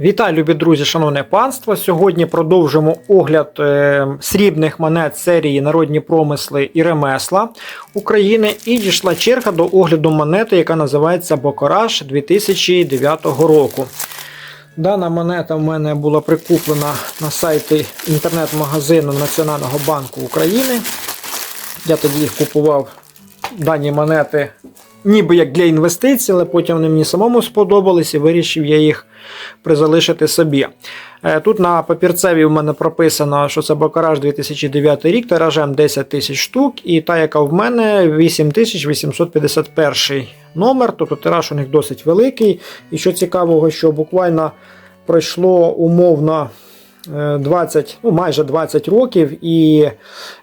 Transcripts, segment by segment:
Вітаю, любі друзі, шановне панство. Сьогодні продовжимо огляд е, срібних монет серії Народні промисли і ремесла України. І дійшла черга до огляду монети, яка називається Бокораж 2009 року. Дана монета в мене була прикуплена на сайті інтернет-магазину Національного банку України. Я тоді їх купував дані монети ніби як для інвестицій, але потім вони мені самому сподобались і вирішив я їх призалишити собі. Е, Тут на папірцеві в мене прописано, що це Бакараж 2009 рік, тиражем 10 тисяч штук, і та, яка в мене 8851 номер, тобто тираж у них досить великий. І що цікавого, що буквально пройшло умовно. Е, 20, ну майже 20 років, і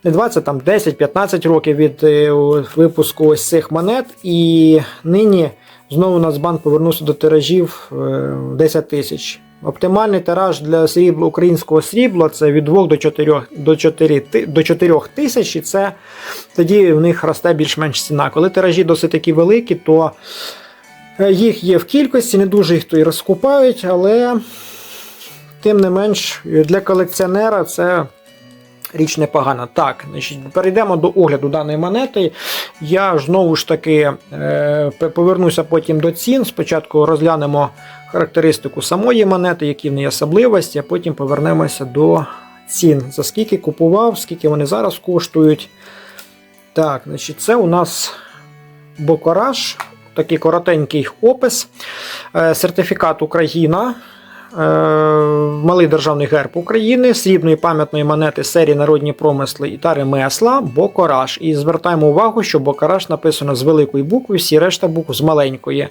не 20, там 10-15 років від е, випуску ось цих монет. І нині знову Нацбанк повернувся до тиражів е, 10 тисяч. Оптимальний тираж для срібла, українського срібла це від 2 до 4, до 4, до 4 тисяч, і це тоді в них росте більш-менш ціна. Коли тиражі досить такі великі, то е, їх є в кількості, не дуже їх то і розкупають, але тим не менш для колекціонера це річ непогана. Так, значить, перейдемо до огляду даної монети. Я знову ж таки е, повернуся потім до цін. Спочатку розглянемо характеристику самої монети, які в неї особливості, а потім повернемося до цін. За скільки купував, скільки вони зараз коштують. Так, значить, це у нас Бокораж, такий коротенький опис. Е, Сертифікат Україна. Е, Малий державний герб України, срібної пам'ятної монети серії Народні промисли та ремесла Бокораж. І звертаємо увагу, що Бокораж написано з великої букви, всі решта букв з маленької.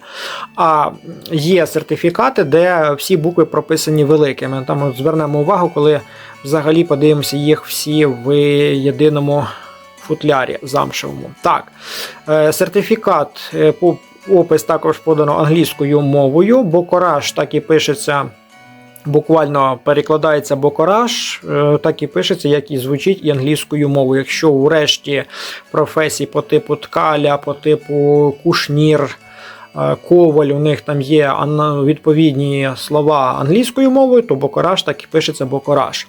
А є сертифікати, де всі букви прописані великими. Там звернемо увагу, коли взагалі подивимося їх всі в єдиному футлярі замшевому. Так, е, сертифікат е, по опис також подано англійською мовою. Бокораж так і пишеться. Буквально перекладається бокораж, е, так і пишеться, як і звучить і англійською мовою. Якщо у решті професій по типу ткаля, по типу кушнір, е, коваль, у них там є відповідні слова англійською мовою, то бокораж так і пишеться бокораж.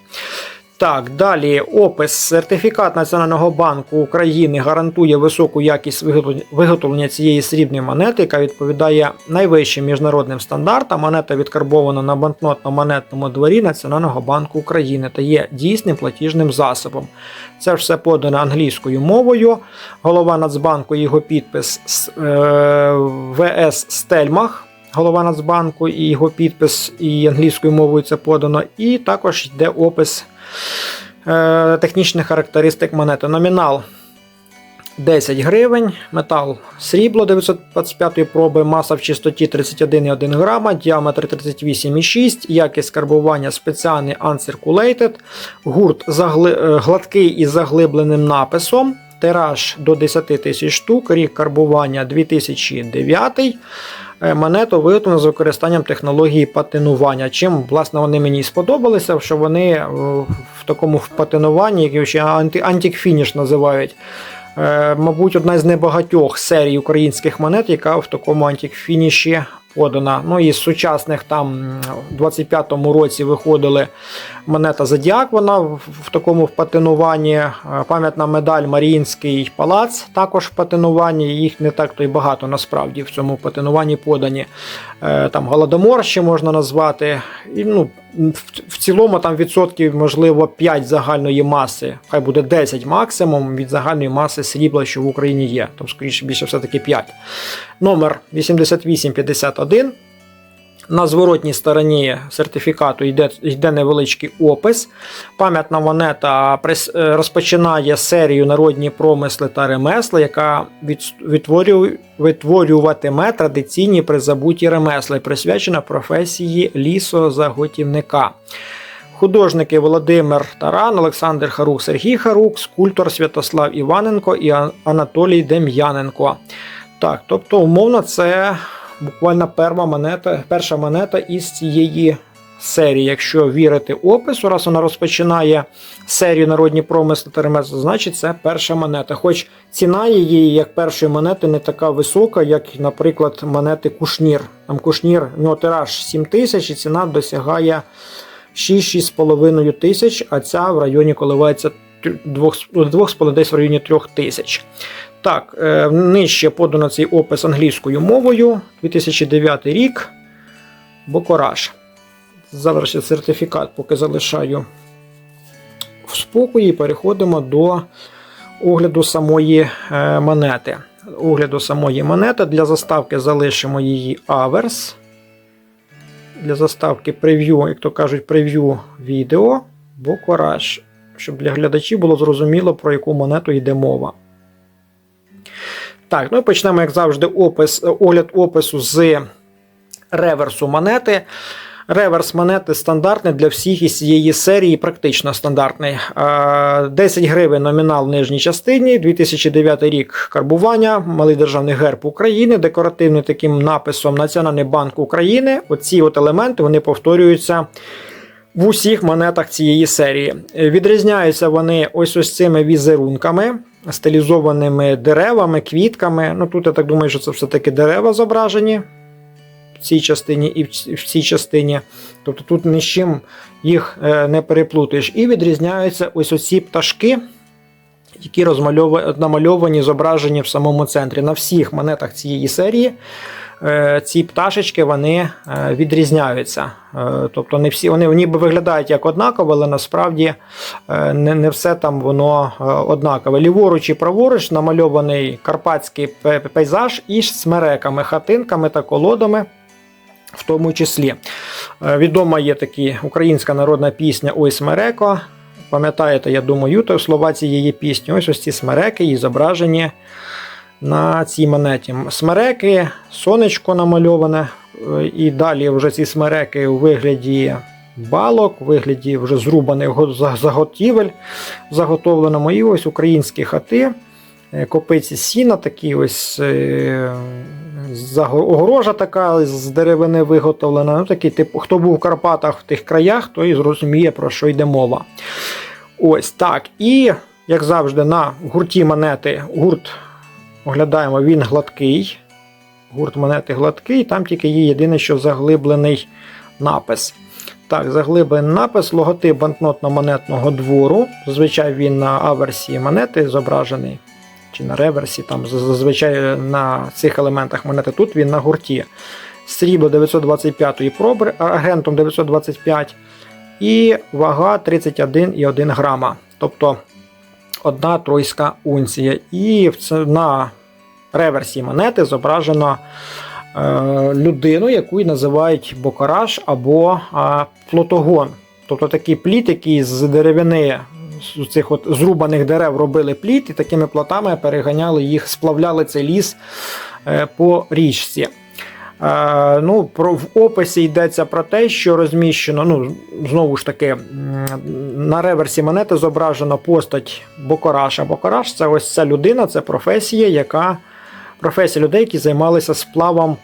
Так, далі опис. Сертифікат Національного банку України гарантує високу якість виготовлення- цієї срібної монети, яка відповідає найвищим міжнародним стандартам. Монета відкарбована на банкнотно-монетному дворі Національного банку України та є дійсним платіжним засобом. Це все подано англійською мовою. Голова Нацбанку, його підпис е, ВС Стельмах. Голова Нацбанку і його підпис і англійською мовою це подано. І також йде опис е, технічних характеристик монети. Номінал 10 гривень, метал срібло 925 проби, маса в чистоті 31,1 грама, діаметр 38,6, якість карбування спеціальний uncirculated, гурт загли- е, гладкий із заглибленим написом, тираж до 10 тисяч штук, рік карбування 2009. Е, Монету виготовлено з використанням технології патинування. Чим власне вони мені сподобалися, що вони е, в такому патинуванні, яке ще антік-фініш називають. Е, Мабуть, одна з небагатьох серій українських монет, яка в такому антік-фініші подана. Ну і з сучасних там в 25-му році виходили монета Зодіак, вона в, такому патинуванні. Е, Пам'ятна медаль Маріїнський палац також в патинуванні. Їх не так то й багато насправді в цьому патинуванні подані. Е, Там Голодомор ще можна назвати. І, ну, в, цілому там відсотків, можливо, 5 загальної маси, хай буде 10 максимум від загальної маси срібла, що в Україні є. Там, скоріше більше, все-таки 5. Номер 8851. На зворотній стороні сертифікату йде, йде невеличкий опис. Пам'ятна монета е, розпочинає серію народні промисли та ремесла, яка витворюватиме традиційні призабуті ремесла, присвячена професії лісозаготівника. Художники Володимир Таран, Олександр Харук, Сергій Харук, скульптор Святослав Іваненко і Анатолій Дем'яненко. Так, тобто, умовно, це буквально перша монета, перша монета із цієї серії, якщо вірити опису, раз вона розпочинає серію народні промисли та ремесла, значить це перша монета. Хоч ціна її, як першої монети, не така висока, як, наприклад, монети Кушнір. Там Кушнір, у нього тираж 7 тисяч, і ціна досягає 6-6,5 тисяч, а ця в районі коливається 2,5 десь в районі 3 тисяч. Так, е, нижче подано цей опис англійською мовою. 2009 рік. Бокораж. Зараз ще сертифікат поки залишаю в спокої. Переходимо до огляду самої е, монети. Огляду самої монети. Для заставки залишимо її аверс. Для заставки прев'ю, як то кажуть, прев'ю відео, бокораж. Щоб для глядачів було зрозуміло, про яку монету йде мова. Так, ну і почнемо, як завжди, опис, огляд опису з реверсу монети. Реверс монети стандартний для всіх із цієї серії, практично стандартний. Е, 10 гривень номінал в нижній частині, 2009 рік карбування, малий державний герб України, декоративний таким написом Національний банк України. Оці от елементи вони повторюються в усіх монетах цієї серії. Відрізняються вони ось ось цими візерунками, стилізованими деревами, квітками. Ну тут я так думаю, що це все-таки дерева зображені в цій частині і в цій частині. Тобто тут ні з чим їх е, не переплутаєш. І відрізняються ось оці пташки. Які намальовані, зображені в самому центрі. На всіх монетах цієї серії ці пташечки вони е, відрізняються. Е, Тобто не всі вони ніби виглядають як однаково, але насправді е, не, не все там воно е, однакове. Ліворуч і праворуч намальований карпатський пейзаж із смереками, хатинками та колодами. В тому числі Е, відома є такі українська народна пісня Ой Смереко. Пам'ятаєте, я думаю, то слова цієї пісні. Ось ось ці смереки і зображені на цій монеті. Смереки, сонечко намальоване, е, і далі вже ці смереки у вигляді балок, у вигляді вже зрубаних заготівель заготовленому. І ось українські хати, е, копиці сіна, такі ось е, огорожа така з деревини виготовлена. Ну, такий, типу, хто був в Карпатах в тих краях, той зрозуміє, про що йде мова. Ось так. І, як завжди, на гурті монети гурт оглядаємо, він гладкий. Гурт монети гладкий, там тільки є єдине, що заглиблений напис. Так, заглиблений напис, логотип банкнотно-монетного двору. Зазвичай він на аверсі монети зображений. Чи на реверсі, там зазвичай на цих елементах монети. Тут він на гурті. Срібло 925 проби, агентом 925 і вага 31,1 грама. Тобто одна тройська унція. І на реверсі монети зображено е, людину, яку називають бокараж або плотогон. Тобто такий пліт, який з деревини з цих от зрубаних дерев робили пліт, і такими плотами переганяли їх, сплавляли цей ліс е, по річці. Ну, про, в описі йдеться про те, що розміщено, ну, знову ж таки, на реверсі монети зображена постать Бокораша. Бокораш це ось ця людина, це професія, яка професія людей, які займалися сплавом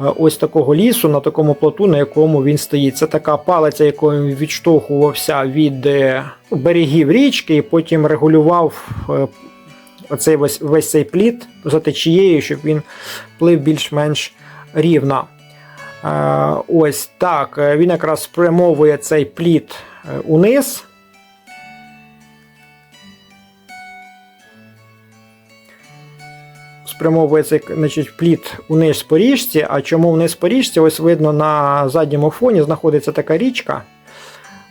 е, ось такого лісу на такому плоту, на якому він стоїть. Це така палиця, якою він відштовхувався від е, берегів річки, і потім регулював е, оцей весь, весь цей пліт за течією, щоб він плив більш-менш рівно. Е, Ось так. Він якраз спрямовує цей пліт е, униз. Спрямовує цей значить, пліт униз по річці. А чому вниз по річці? Ось видно на задньому фоні знаходиться така річка.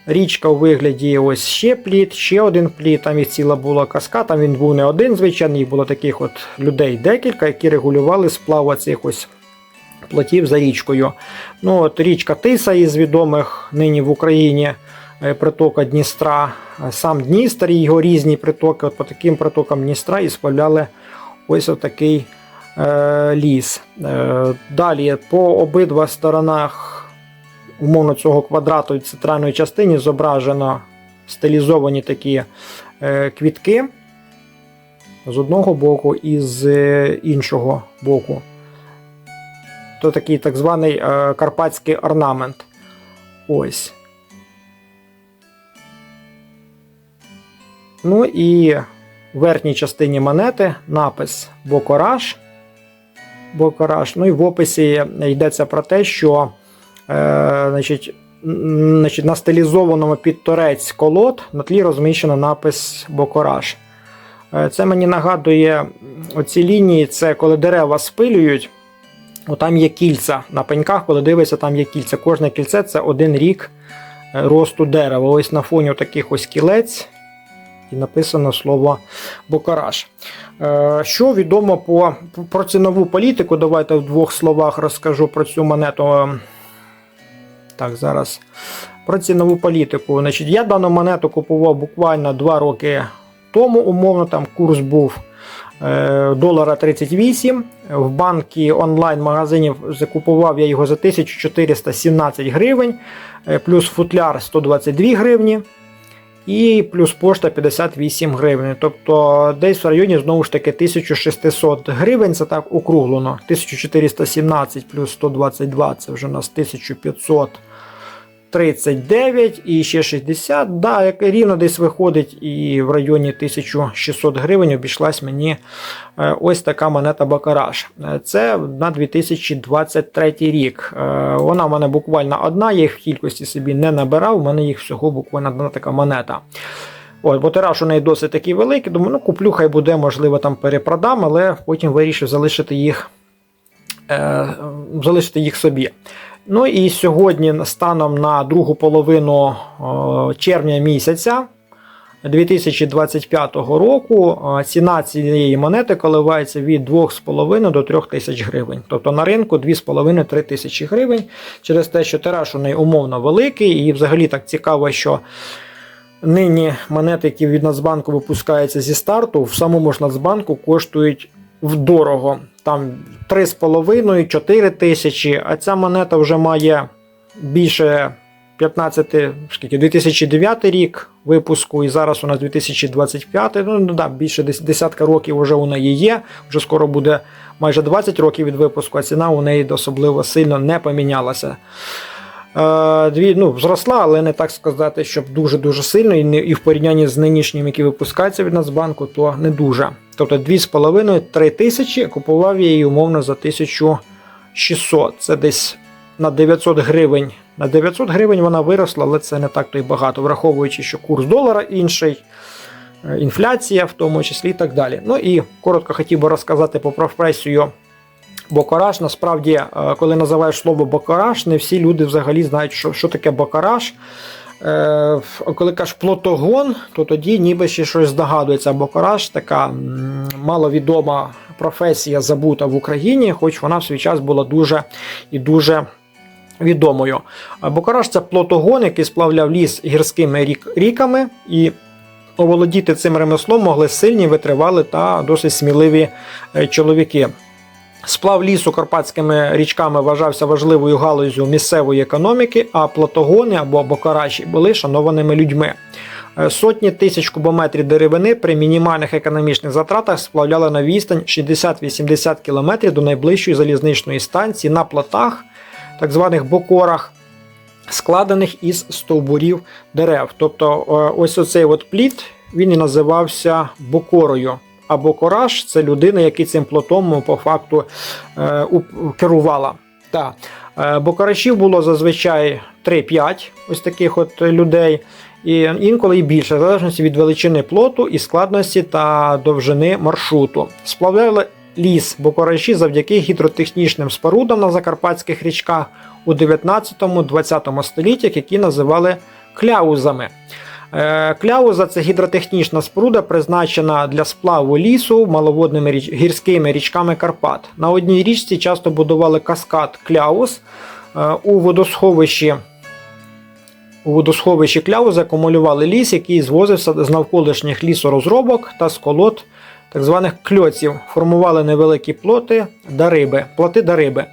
Річка у вигляді ось ще пліт, ще один пліт, там їх ціла була казка, там він був не один, звичайно, їх було таких от людей декілька, які регулювали сплав цих ось плотів за річкою. Ну, от Річка Тиса із відомих нині в Україні е, притока Дністра, Е, сам Дністр і його різні притоки. От по таким притокам Дністра і сплавляли ось отакий е, ліс. Е, далі по обидва сторонах умовно цього квадрату і центральної частині зображено стилізовані такі е, квітки з одного боку і з іншого боку. То такий так званий е, карпатський орнамент. Ось. Ну і в верхній частині монети напис Бокораж. Бокораж. Ну і в описі йдеться про те, що е, значить, значить, на стилізованому під торець колод на тлі розміщено напис Бокораж. Е, Це мені нагадує оці лінії, це коли дерева спилюють. Там є кільця на пеньках, коли дивишся, там є кільця. Кожне кільце це один рік е, росту дерева. Ось на фоні таких ось кілець і написано слово Бокараш. Е, Що відомо по, про цінову політику? Давайте в двох словах розкажу про цю монету. Так, зараз. Про цінову політику. Значить, Я дану монету купував буквально 2 роки тому. Умовно, там курс був е, долара 38. В банки онлайн-магазинів закупував я його за 1417 гривень, е, плюс футляр 122 гривні. І плюс пошта 58 гривень. Тобто десь в районі знову ж таки 1600 гривень, це так округлено. 1417 плюс 122 це вже у нас 1539 і ще 60. Да, як рівно десь виходить і в районі 1600 гривень обійшлась мені е, ось така монета Бакараш. Е, Це на 2023 рік. Е, Вона в мене буквально одна, я їх в кількості собі не набирав, у мене їх всього буквально одна така монета. От, бо тираж у неї досить такий великий. Думаю, ну куплю, хай буде, можливо, там перепродам, але потім вирішив залишити їх, залишити їх собі. Ну і сьогодні, станом на другу половину червня місяця 2025 року, ціна цієї монети коливається від 2,5 до 3 тисяч гривень. Тобто на ринку 2,5-3 тисячі гривень через те, що тираж у неї умовно великий, і взагалі так цікаво, що. Нині монети, які від Нацбанку випускаються зі старту, в самому ж Нацбанку коштують вдорого. Там 3,5-4 тисячі, а ця монета вже має більше 15, скільки, 2009 рік випуску, і зараз у нас 2025, ну, ну да, більше дес- десятка років вже у неї є. Вже скоро буде майже 20 років від випуску, а ціна у неї особливо сильно не помінялася. Е, Дві, ну, зросла, але не так сказати, щоб дуже-дуже сильно, і, не, і в порівнянні з нинішнім, який випускається від Нацбанку, то не дуже. Тобто 2,5-3 тисячі купував я її умовно за 1600. Це десь на 900 гривень. На 900 гривень вона виросла, але це не так то й багато, враховуючи, що курс долара інший, е, інфляція в тому числі і так далі. Ну і коротко хотів би розказати по професію Бокараж. Насправді, е, коли називаєш слово бокараж, не всі люди взагалі знають, що, що таке бокараж. Е, коли кажеш плотогон, то тоді ніби ще щось здогадується. Бокараж така маловідома професія забута в Україні, хоч вона в свій час була дуже і дуже відомою. Бокараж це плотогон, який сплавляв ліс гірськими рік, ріками, і оволодіти цим ремеслом могли сильні, витривали та досить сміливі е, чоловіки. Сплав лісу карпатськими річками вважався важливою галузю місцевої економіки, а платогони або бокараші були шанованими людьми. Е, Сотні тисяч кубометрів деревини при мінімальних економічних затратах сплавляли на відстань 60-80 км до найближчої залізничної станції на плотах, так званих бокорах, складених із стовбурів дерев. Тобто, е, ось оцей от плід він і називався бокорою. А бокораж це людина, яка цим плотом по факту е, керувала. Так. Е, Бокарашів було зазвичай 3-5 ось таких от людей, і інколи і більше, в залежності від величини плоту і складності та довжини маршруту. Сплавляли ліс бокараші завдяки гідротехнічним спорудам на закарпатських річках у 19-20 століттях, які називали кляузами. Е, Кляуза це гідротехнічна споруда, призначена для сплаву лісу маловодними річ... гірськими річками Карпат. На одній річці часто будували каскад кляуз Е, у водосховищі. У водосховищі кляузи акумулювали ліс, який звозився з навколишніх лісорозробок та з колод так званих кльоців. Формували невеликі плоти дариби, плоти дариби.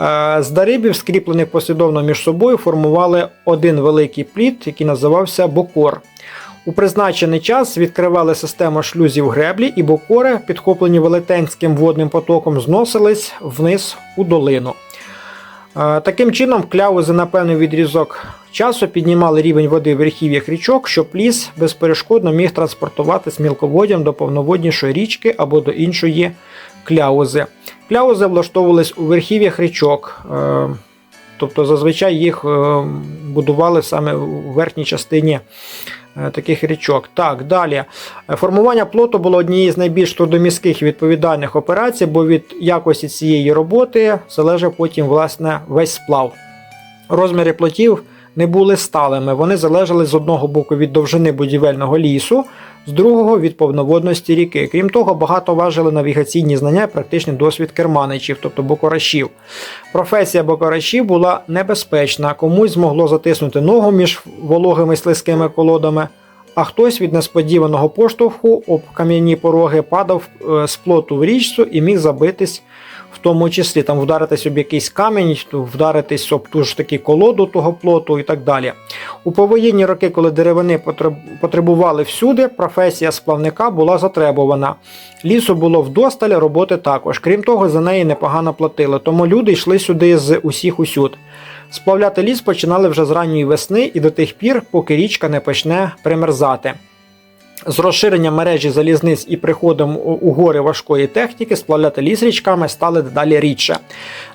Е, З дарибів, скріплених послідовно між собою, формували один великий плід, який називався бокор. У призначений час відкривали систему шлюзів греблі, і бокори, підхоплені велетенським водним потоком, зносились вниз у долину. Е, Таким чином, кляузи на певний відрізок часу піднімали рівень води в верхів'ях річок, щоб ліс безперешкодно міг транспортуватись мілководдям до повноводнішої річки або до іншої кляузи. Кляузи влаштовувались у верхів'ях річок, е, тобто зазвичай їх е, будували саме у верхній частині е, таких річок. Так, далі. Формування плоту було однією з найбільш трудомістких і відповідальних операцій, бо від якості цієї роботи залежав потім власне весь сплав. Розміри плотів не були сталими. Вони залежали з одного боку від довжини будівельного лісу, з другого від повноводності ріки. Крім того, багато важили навігаційні знання і практичний досвід керманичів, тобто бокорашів. Професія бокорашів була небезпечна, комусь змогло затиснути ногу між вологими слизькими колодами. А хтось від несподіваного поштовху об кам'яні пороги падав е, з плоту в річцю і міг забитись в тому числі там вдаритись об якийсь камінь, вдаритись об ту ж таки колоду того плоту і так далі. У повоєнні роки, коли деревини потребували всюди, професія сплавника була затребувана. Лісу було вдосталь, роботи також. Крім того, за неї непогано платили, тому люди йшли сюди з усіх усюд. Сплавляти ліс починали вже з ранньої весни і до тих пір, поки річка не почне примерзати. З розширенням мережі залізниць і приходом у- гори важкої техніки сплавляти ліс річками стали дедалі рідше.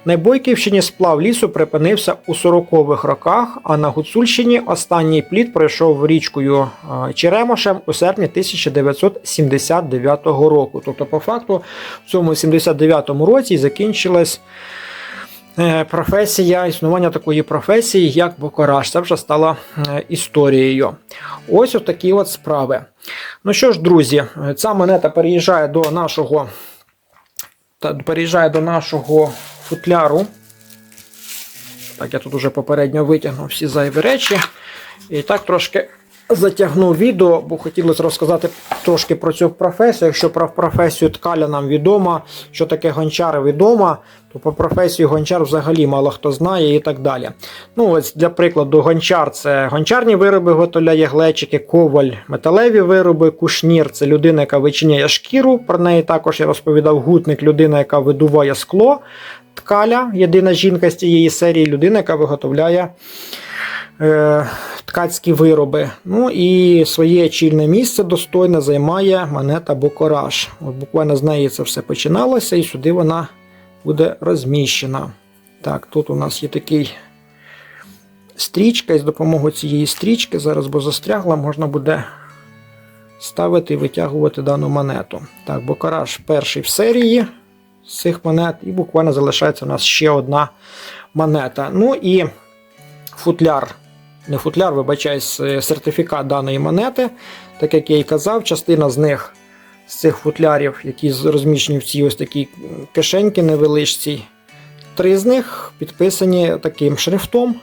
На Бойківщині сплав лісу припинився у 40-х роках, а на Гуцульщині останній плід пройшов річкою е, Черемошем у серпні 1979 року. Тобто, по факту, в цьому 79-му році закінчилась професія, існування такої професії, як бокораж. Це вже стало е, історією. Ось такі от справи. Ну що ж, друзі, ця монета переїжджає до нашого, переїжджає до нашого футляру. Так, я тут уже попередньо витягнув всі зайві речі. І так трошки затягнув відео, бо хотілося розказати трошки про цю професію. Якщо про професію ткаля нам відомо, що таке гончар відомо, то по професію гончар взагалі мало хто знає і так далі. Ну, ось Для прикладу, гончар це гончарні вироби виготовляє глечики, коваль, металеві вироби, кушнір це людина, яка вичиняє шкіру. Про неї також я розповідав гутник, людина, яка видуває скло. Ткаля, єдина жінка з цієї серії, людина, яка виготовляє е, ткацькі вироби. Ну і своє чільне місце достойне займає монета Бокораж. От буквально з неї це все починалося, і сюди вона буде розміщена. Так, тут у нас є такий стрічка, і з допомогою цієї стрічки, зараз бо застрягла, можна буде ставити і витягувати дану монету. Так, Бокараж перший в серії з цих монет, і буквально залишається у нас ще одна монета. Ну і футляр, не футляр, вибачаюсь, е, сертифікат даної монети. Так як я і казав, частина з них з цих футлярів, які розміщені в цій ось такій кишеньки невеличкій. Три з них підписані таким шрифтом.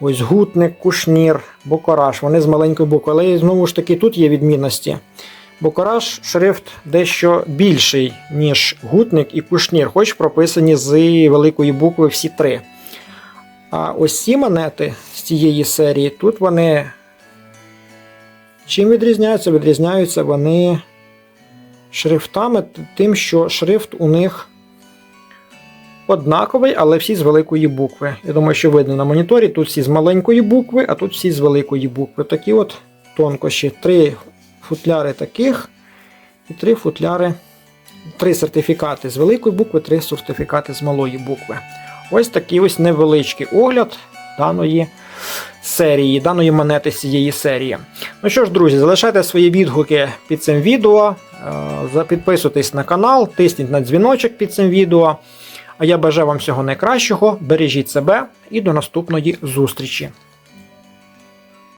Ось гутник, кушнір, бокораж. Вони з маленької букви. Але знову ж таки тут є відмінності. Бокораж шрифт дещо більший, ніж гутник і кушнір, хоч прописані з великої букви всі три. А ось ці монети з цієї серії, тут вони. Чим відрізняються? Відрізняються вони шрифтами, тим, що шрифт у них однаковий, але всі з великої букви. Я думаю, що видно на моніторі. Тут всі з маленької букви, а тут всі з великої букви. Такі от тонкощі. Три футляри таких і три футляри, три сертифікати з великої букви, три сертифікати з малої букви. Ось такий ось невеличкий огляд даної серії, даної монети цієї серії. Ну що ж, друзі, залишайте свої відгуки під цим відео. е, Підписуйтесь на канал, тисніть на дзвіночок під цим відео. А я бажаю вам всього найкращого, бережіть себе і до наступної зустрічі.